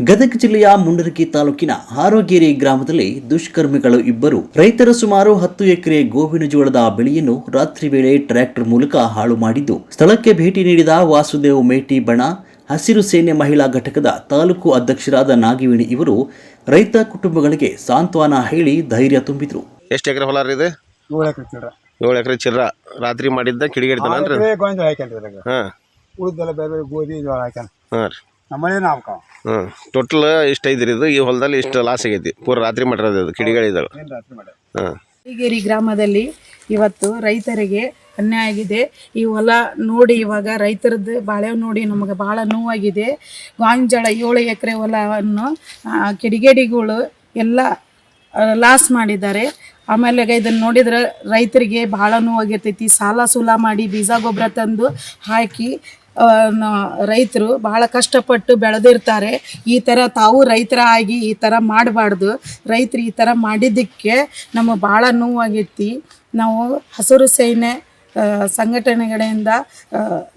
ಗದಗ ಜಿಲ್ಲೆಯ ಮುಂಡರಗಿ ತಾಲೂಕಿನ ಹಾರೋಗೇರಿ ಗ್ರಾಮದಲ್ಲಿ ದುಷ್ಕರ್ಮಿಗಳು ಇಬ್ಬರು ರೈತರ ಸುಮಾರು ಹತ್ತು ಎಕರೆ ಗೋವಿನ ಜೋಳದ ಬೆಳೆಯನ್ನು ರಾತ್ರಿ ವೇಳೆ ಟ್ರ್ಯಾಕ್ಟರ್ ಮೂಲಕ ಹಾಳು ಮಾಡಿದ್ದು ಸ್ಥಳಕ್ಕೆ ಭೇಟಿ ನೀಡಿದ ವಾಸುದೇವ್ ಮೇಟಿ ಬಣ ಹಸಿರು ಸೇನೆ ಮಹಿಳಾ ಘಟಕದ ತಾಲೂಕು ಅಧ್ಯಕ್ಷರಾದ ನಾಗಿವಿಣಿ ಇವರು ರೈತ ಕುಟುಂಬಗಳಿಗೆ ಸಾಂತ್ವನ ಹೇಳಿ ಧೈರ್ಯ ತುಂಬಿದ್ರು. ಎಷ್ಟು ಎಕರೆ ಹೊಲ ರೀ ಇದು? ಏಳು ಎಕರೆ ಚಿರ್ರ ರಾತ್ರಿ ಮಾಡಿದ್ದ ಹಾಂ. ಉಳಿದೆಲ್ಲ ಬೇರೆ ಬೇರೆ ಗೋಧಿ ಜೋಳ ಹಾಕ್ಯಾನ. ಹಾಂ ರೀ. ಹಾಂ ಟೋಟಲ್ ಇಷ್ಟ ಐದ್ರಿ ಇದು. ಈ ಹೊಲದಲ್ಲಿ ಇಷ್ಟು ಲಾಸ್ ಆಗೈತಿ. ಪೂರ ರಾತ್ರಿ ಮಾಡಿರೋದು ಇದು ಕಿಡಿಗಳಿದ್ದಾವೆ ಏನು ರಾತ್ರಿ ಮಾಡಿ ಹಾಂ ಹೀಗೇರಿ ಗ್ರಾಮದಲ್ಲಿ ಇವತ್ತು ರೈತರಿಗೆ ಅನ್ಯಾಯ ಆಗಿದೆ. ಈ ಹೊಲ ನೋಡಿ ಇವಾಗ ರೈತರದ್ದು ಬಾಳೆ ನೋಡಿ ನಮಗೆ ಭಾಳ ನೋವಾಗಿದೆ. ಗಾಂಜಾಳ ಏಳು ಎಕರೆ ಹೊಲವನ್ನು ಆ, ಕಿಡಿಗೇಡಿಗಳು ಎಲ್ಲ ಲಾಸ್ ಮಾಡಿದ್ದಾರೆ. ಆಮೇಲೆ ಇದನ್ನು ನೋಡಿದ್ರೆ ರೈತರಿಗೆ ಭಾಳ ನೋವಾಗಿರ್ತೈತಿ ಸಾಲ ಸೂಲ ಮಾಡಿ ಬೀಜ ಗೊಬ್ಬರ ತಂದು ಹಾಕಿ ರೈತರು ಬಹಳ ಕಷ್ಟಪಟ್ಟು ಬೆಳೆದಿರ್ತಾರೆ. ಈ ಥರ ತಾವು ರೈತರ ಆಗಿ ಈ ಥರ ಮಾಡಬಾರ್ದು. ರೈತರು ಈ ಥರ ಮಾಡಿದ್ದಕ್ಕೆ ನಮ್ಮ ಭಾಳ ನೋವಾಗೈತಿ ನಾವು ಹಸಿರು ಸೇನೆ ಸಂಘಟನೆಗಳಿಂದ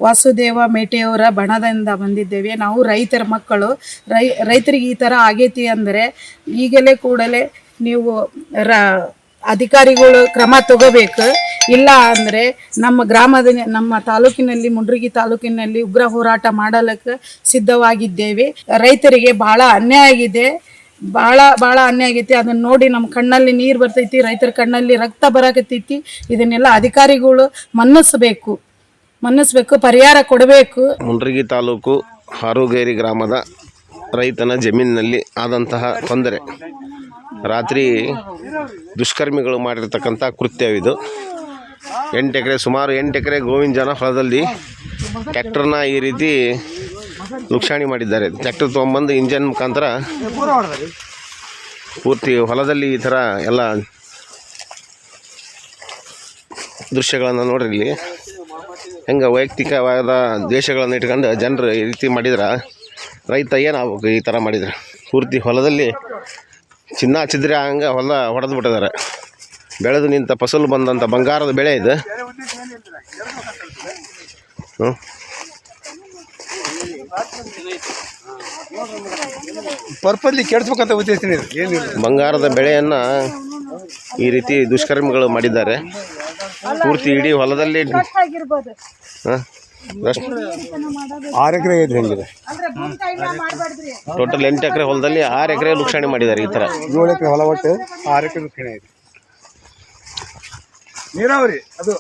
ವಾಸುದೇವ ಮೇಟೆಯವರ ಬಣದಿಂದ ಬಂದಿದ್ದೇವೆ. ನಾವು ರೈತರ ಮಕ್ಕಳು. ರೈ, ರೈತರಿಗೆ ಈ ಥರ ಆಗೈತಿ ಅಂದರೆ ಈಗಲೇ ಕೂಡಲೇ ನೀವು ರ ಅಧಿಕಾರಿಗಳು ಕ್ರಮ ತಗೋಬೇಕು. ಇಲ್ಲ ಅಂದರೆ ನಮ್ಮ ಗ್ರಾಮದ ನಮ್ಮ ತಾಲೂಕಿನಲ್ಲಿ, ಮುಂಡ್ರಿಗಿ ತಾಲೂಕಿನಲ್ಲಿ ಉಗ್ರ ಹೋರಾಟ ಮಾಡಲಿಕ್ಕೆ ಸಿದ್ಧವಾಗಿದ್ದೇವೆ. ರೈತರಿಗೆ ಭಾಳ ಅನ್ಯಾಯ ಆಗಿದೆ. ಭಾಳ ಭಾಳ ಅನ್ಯಾಯ ಆಗೈತಿ. ಅದನ್ನ ನೋಡಿ ನಮ್ಮ ಕಣ್ಣಲ್ಲಿ ನೀರು ಬರ್ತೈತಿ, ರೈತರ ಕಣ್ಣಲ್ಲಿ ರಕ್ತ ಬರಾಕತ್ತೈತಿ. ಇದನ್ನೆಲ್ಲ ಅಧಿಕಾರಿಗಳು ಮನ್ನಿಸ್ಬೇಕು. ಮನ್ನಿಸ್ಬೇಕು, ಪರಿಹಾರ ಕೊಡಬೇಕು. ಮುಂಡ್ರಿಗಿ ತಾಲೂಕು ಹಾರುಗೇರಿ ಗ್ರಾಮದ ರೈತನ ಜಮೀನಿನಲ್ಲಿ ಆದಂತಹ ತೊಂದರೆ. ರಾತ್ರಿ ದುಷ್ಕರ್ಮಿಗಳು ಮಾಡಿರ್ತಕ್ಕಂಥ ಕೃತ್ಯವಿದು ಎಂಟು ಎಕರೆ, ಸುಮಾರು ಎಂಟು ಎಕರೆ ಗೋವಿನ ಜನ ಹೊಲದಲ್ಲಿ ಟ್ಯಾಕ್ಟರ್ನ ಈ ರೀತಿ ನುಕ್ಸಾಣಿ ಮಾಡಿದ್ದಾರೆ. ಟ್ಯಾಕ್ಟರ್ ತೊಗೊಂಬಂದು ಇಂಜನ್ ಮುಖಾಂತರ ಪೂರ್ತಿ ಹೊಲದಲ್ಲಿ ಈ ಥರ ಎಲ್ಲ ದೃಶ್ಯಗಳನ್ನು ನೋಡಿರಲಿ ಹೆಂಗೆ ವೈಯಕ್ತಿಕವಾದ ದ್ವೇಷಗಳನ್ನು ಇಟ್ಕೊಂಡು ಜನರು ಈ ರೀತಿ ಮಾಡಿದ್ರೆ ರೈತ ಏನಾಗಬೇಕು ಈ ಥರ ಮಾಡಿದ್ರೆ? ಪೂರ್ತಿ ಹೊಲದಲ್ಲಿ ಚಿನ್ನ ಹಚ್ಚಿದ್ರೆ ಹಂಗೆ ಹೊಲ ಹೊಡೆದು ಬಿಟ್ಟಿದ್ದಾರೆ. ಬೆಳೆದು ನಿಂತ ಫಸಲು ಬಂದಂಥ ಬಂಗಾರದ ಬೆಳೆ ಇದು. ಹ್ಞೂ ಪರ್ಪಲ್ಲಿ ಕೆಡ್ಸ್ಬೇಕಂತ ಉದ್ದೇಶ ಇದು. ಬಂಗಾರದ ಬೆಳೆಯನ್ನು ಈ ರೀತಿ ದುಷ್ಕರ್ಮಿಗಳು ಮಾಡಿದ್ದಾರೆ. ಪೂರ್ತಿ ಇಡೀ ಹೊಲದಲ್ಲಿ ಹಾಂ. ಆರು ಎಕರೆ ಐತ್ರಿ ಹೆಂಗಿದೆ. ಟೋಟಲ್ ಎಂಟು ಎಕರೆ ಹೊಲದಲ್ಲಿ ಆರು ಎಕರೆ ಲುಕ್ಷಣೆ ಮಾಡಿದ್ದಾರೆ ಈ ಥರ. ಏಳು ಎಕರೆ ಹೊಲ ಒಟ್ಟು ಆರು ಎಕರೆ ಲುಕ್ಷಣೆ ಐತಿ ನೀರಾವರಿ ಅದು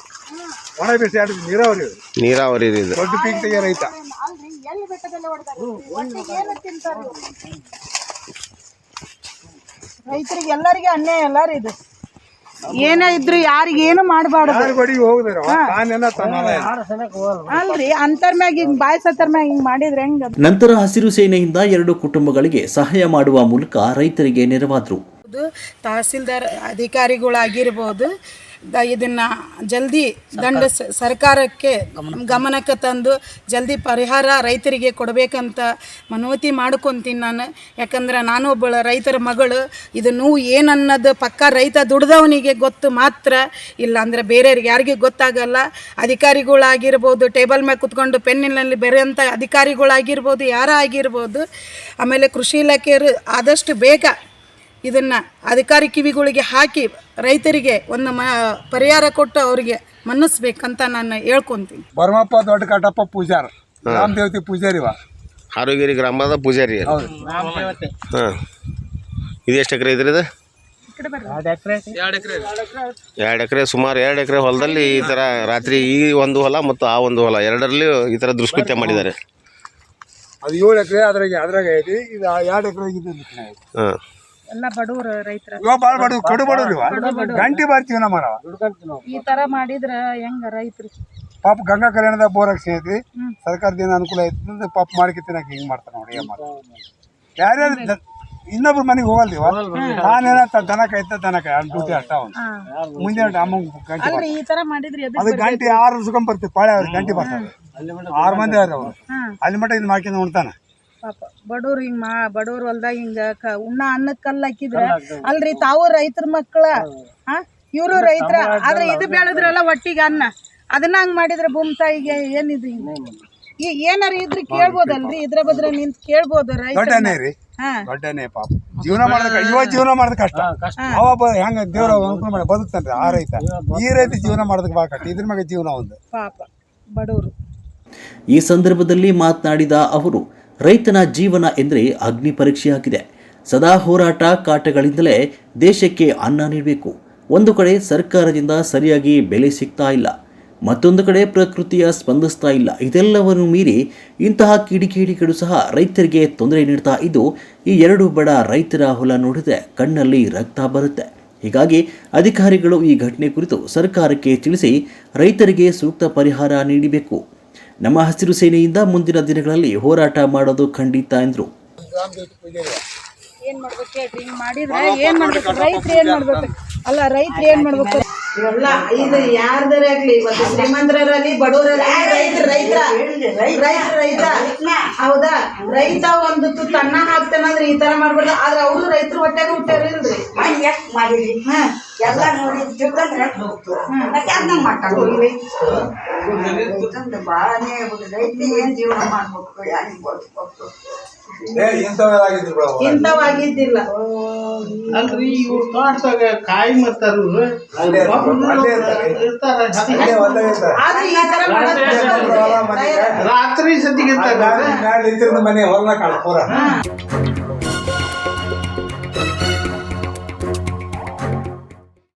ಒಣ ಬೇಸಿ ಆಡಿದ ನೀರಾವರಿ ನೀರಾವರಿ ಇದು. ದೊಡ್ಡ ಪೀಕ್ ತೆಗಿಯ ರೈತ. ರೈತರಿಗೆ ಎಲ್ಲರಿಗೆ ಅನ್ಯಾಯ ಅಲ್ಲ ರೀ ಇದು. ಏನೇ ಇದ್ರು ಯಾರಿಗೇನು ಏನು ಮಾಡಬಾರ್ದು. ಅಲ್ರಿ ಅಂತರ್ ಮ್ಯಾಗ ಹಿಂಗ್ ಬಾಯ್ ಸತ್ತರ್ ಮ್ಯಾಗ ಹಿಂಗ್ ಮಾಡಿದ್ರೆ ಹೆಂಗ ನಂತರ ಹಸಿರು ಸೇನೆಯಿಂದ ಎರಡು ಕುಟುಂಬಗಳಿಗೆ ಸಹಾಯ ಮಾಡುವ ಮೂಲಕ ರೈತರಿಗೆ ನೆರವಾದ್ರು. ತಹಸೀಲ್ದಾರ್ ಅಧಿಕಾರಿಗಳಾಗಿರ್ಬೋದು ದ ಇದನ್ನ ಜಲ್ದಿ ದಂಡ ಸರ್ಕಾರಕ್ಕೆ ಗಮನಕ್ಕೆ ತಂದು ಜಲ್ದಿ ಪರಿಹಾರ ರೈತರಿಗೆ ಕೊಡಬೇಕಂತ ಮನವತಿ ಮಾಡ್ಕೊತೀನಿ ನಾನು. ಯಾಕಂದ್ರೆ ನಾನು ಒಬ್ಬಳ ರೈತರ ಮಗಳು. ಇದು ನೋವು ಏನನ್ನೋದು ಪಕ್ಕ ರೈತ ದುಡ್ದವನಿಗೆ ಗೊತ್ತು ಮಾತ್ರ ಇಲ್ಲ ಅಂದರೆ ಬೇರೆಯವ್ರಿಗೆ ಯಾರಿಗೂ ಗೊತ್ತಾಗಲ್ಲ. ಅಧಿಕಾರಿಗಳಾಗಿರ್ಬೋದು, ಟೇಬಲ್ ಮೇಲೆ ಕುತ್ಕೊಂಡು ಪೆನ್ನಿನಲ್ಲಿ ಬೆರೆಯಂಥ ಅಧಿಕಾರಿಗಳಾಗಿರ್ಬೋದು ಯಾರ ಆಗಿರ್ಬೋದು ಆಮೇಲೆ ಕೃಷಿ ಇಲಾಖೆಯವರು ಆದಷ್ಟು ಬೇಗ ಇದನ್ನು ಅಧಿಕಾರಿ ಕಿವಿಗಳಿಗೆ ಹಾಕಿ ರೈತರಿಗೆ ಒಂದು ಮ ಪರಿಹಾರ ಕೊಟ್ಟು ಅವರಿಗೆ ಮನ್ನಿಸ್ಬೇಕಂತ ನಾನು ಹೇಳ್ಕೊಂತೀನಿ. ಬರ್ಮಪ್ಪ ದೊಡ್ಡ ಕಟ್ಟಪ್ಪ ಪೂಜಾರ. ರಾಮ ದೇವತೆ ಪೂಜಾರಿ ವಾ ಹಾರೋಗಿರಿ ಗ್ರಾಮದ ಪೂಜಾರಿ. ಹೌದು. ಹಾಂ. ಇದು ಎಷ್ಟು ಎಕರೆ ಇದ್ರಿ ಇದು? ಎರಡು ಎಕರೆ ಸುಮಾರು ಎರಡು ಎಕರೆ ಹೊಲದಲ್ಲಿ ಈ ಥರ ರಾತ್ರಿ ಈ ಒಂದು ಹೊಲ ಮತ್ತು ಆ ಒಂದು ಹೊಲ ಎರಡರಲ್ಲಿ ಈ ಥರ ದುಷ್ಕೃತ್ಯ ಮಾಡಿದ್ದಾರೆ. ಅದು ಏಳು ಎಕರೆ ಅದ್ರಾಗ ಅದ್ರಾಗ ಐತಿ. ಇದು ಎರಡು ಎಕರೆ ಹಾಂ. ಎಲ್ಲ ಬಡವರು ರೈತರ. ಇವ ಭಾಳ ಬಡ ಕಡು ಬಡವ್ರು ಇವ. ಗಂಟಿ ಬರ್ತೀವಿ ನಮ್ಮ ಈ ತರ ಮಾಡಿದ್ರೆ ಹೆಂಗ ರೈತರು? ಪಾಪ ಗಂಗಾ ಕಲ್ಯಾಣದ ಬೋರ್ ಸೇರಿ ಐತಿ ಸರ್ಕಾರದಿಂದ ಅನುಕೂಲ ಐತಿ ಅಂದ್ರೆ ಪಾಪ ಮಾಡಿಕೆ ತಿನ್ನಕ್ಕೆ ಹಿಂಗೆ ಮಾಡ್ತಾರೆ ನೋಡಿ ಏನ್ ಮಾಡ್ತಾರೆ ಯಾರ್ಯಾರು ದ- ಇನ್ನೊಬ್ರ ಮನೆಗೆ ಹೋಗಲ್ದಿವ ನಾನೇನ ದನ ಕೈತ ದನ ಕಾಯ ಡ್ಯೂಟಿ ಅಷ್ಟ ಅವ್ನು. ಮುಂಜಾನೆ ಅಮ್ಮ ಗಂಟೆ ಅಲ್ರಿ ಈ ಥರ ಮಾಡಿದ್ರೆ ಎದಕ್ ಅದು ಗಂಟೆ ಆರು ಸುಗಮ್ ಬರ್ತೀವಿ ಪಾಳೆ ಅವ್ರಿಗೆ ಗಂಟೆ ಬರ್ತಾರೆ ಆರು ಮಂದಿ ಅವ್ರು. ಅವ್ರು ಅಲ್ಲಿ ಮಟ್ಟ ಇದು ಮಾಡ್ಕೊಂಡು ಉಣ್ತಾನ ಪಾಪ. ಬಡವ್ರು ಹಿಂಗ್ ಮಾ ಬಡವ್ರ ಹೊಲ್ದಾಗ ಹಿಂಗ ಕ ಉಣ್ಣ ಅನ್ನಕ್ ಕಲ್ಲು ಹಾಕಿದ್ರ ಅಲ್ರಿ ತಾವು ರೈತರ ಮಕ್ಕಳ ಹಾ? ಇವರು ರೈತರ. ಆದ್ರೆ ಇದು ಬೆಳೆದ್ರಲ್ಲ ಒಟ್ಟಿಗೆ ಅನ್ನ. ಅದನ್ನ ಹಂಗ್ ಮಾಡಿದ್ರ ಭೂಮಿ ತಾಯಿಗೆ ಏನಿದು ಈ ಏನಾರ ಇದ್ರ ಕೇಳ್ಬೋದಲ್ರಿ? ಇದ್ರ ಬದ್ರ ನಿಂತ್ ಕೇಳ್ಬೋದು ದೊಡ್ಡ ರೈತರ ಅನ್ಯಾಯ ರೀ. ಹಾ. ದೊಡ್ಡನೇ ಪಾಪ. ಜೀವನ ಮಾಡೋದಕ್ಕೆ ಇವ ಜೀವನ ಮಾಡೋದು ಕಷ್ಟ. ಅವ ಬ ಹೆಂಗ ದೇವ್ರ ಅನುಕೂಲ ಮಾಡಿ ಬದುಕ್ತಾನ್ರಿ ಆ ರೈತ. ಈ ರೈತ ಜೀವನ ಮಾಡೋದಕ್ಕೆ ಭಾಳ ಕಷ್ಟ. ಇದ್ರ ಮ್ಯಾಗ ಜೀವನ ಒಂದು. ಪಾಪ. ಬಡವರು. ಈ ಸಂದರ್ಭದಲ್ಲಿ ಮಾತನಾಡಿದ ಅವರು ರೈತನ ಜೀವನ ಎಂದರೆ ಅಗ್ನಿ ಪರೀಕ್ಷೆಯಾಗಿದೆ ಸದಾ ಹೋರಾಟ ಕಾಟಗಳಿಂದಲೇ ದೇಶಕ್ಕೆ ಅನ್ನ ನೀಡಬೇಕು. ಒಂದು ಕಡೆ ಸರ್ಕಾರದಿಂದ ಸರಿಯಾಗಿ ಬೆಲೆ ಸಿಗ್ತಾ ಇಲ್ಲ. ಮತ್ತೊಂದು ಕಡೆ ಪ್ರಕೃತಿಯ ಸ್ಪಂದಿಸ್ತಾ ಇಲ್ಲ. ಇದೆಲ್ಲವನ್ನು ಮೀರಿ ಇಂತಹ ಕಿಡಿಕೇಡಿಗಳು ಸಹ ರೈತರಿಗೆ ತೊಂದರೆ ನೀಡ್ತಾ ಇದ್ದು, ಈ ಎರಡು ಬಡ ರೈತರ ಹೊಲ ನೋಡಿದ್ರೆ ಕಣ್ಣಲ್ಲಿ ರಕ್ತ ಬರುತ್ತೆ. ಹೀಗಾಗಿ ಅಧಿಕಾರಿಗಳು ಈ ಘಟನೆ ಕುರಿತು ಸರ್ಕಾರಕ್ಕೆ ತಿಳಿಸಿ ರೈತರಿಗೆ ಸೂಕ್ತ ಪರಿಹಾರ ನೀಡಬೇಕು. ನಮ್ಮ ಹಸಿರು ಸೇನೆಯಿಂದ ಮುಂದಿನ ದಿನಗಳಲ್ಲಿ ಹೋರಾಟ ಮಾಡೋದು ಖಂಡಿತ ಎಂದರು. ಏನ್ ಮಾಡ್ಬೇಕು ಹಿಂಗ್ ಮಾಡಿದ್ರೆ ಏನ್ ಮಾಡ್ಬೇಕು? ರೈತರು ಏನ್ ಮಾಡ್ಬೇಕು? ಅಲ್ಲ, ರೈತರು ಏನ್ ಮಾಡ್ಬೇಕು? ಇವೆಲ್ಲ ಇದು ಯಾರ್ದಾರ ಆಗ್ಲಿ? ಇವತ್ತು ಶ್ರೀಮಂತರಲ್ಲಿ ಬಡವರಲ್ಲಿ ರೈತ ರೈತ ರೈತ ಹೌದಾ? ರೈತ ಒಂದು ತುತ್ತು ಅನ್ನ ಹಾಕ್ತಾನಂದ್ರೆ ಈ ತರ ಮಾಡ್ಬಾರ್ದು. ಆದ್ರೆ ಅವರು ರೈತರು ಹೊಟ್ಟೆಗೆ ಹುಟ್ಟಾರ ಇಲ್ರಿ? ಯಾಕೆ ಮಾಡಿರಿ ಎಲ್ಲ ನೋಡಿ ತಿಳ್ಕೊಂಡ್ರೆ ಯಾಕೆ ಮಾಡ್ಕೊಂಡ್ರಿ ರೈತ ಏನ್ ಜೀವನ ಮಾಡ್ಬೇಕು? ಯಾರಿಗೆ ಬದುಕ್ಬೇಕು ಇಂಥವಾಗಿದ್ದಿಲ್ಲ. ಅಲ್ರಿ ಇವ್ರ ತೋಟದಾಗ ಕಾಯಿ ಮತ್ತಾರ ರಾತ್ರಿ ಸತಿಗೆ ಮನೆ ಹೊಲನ ಕಾಳ್ಪುರ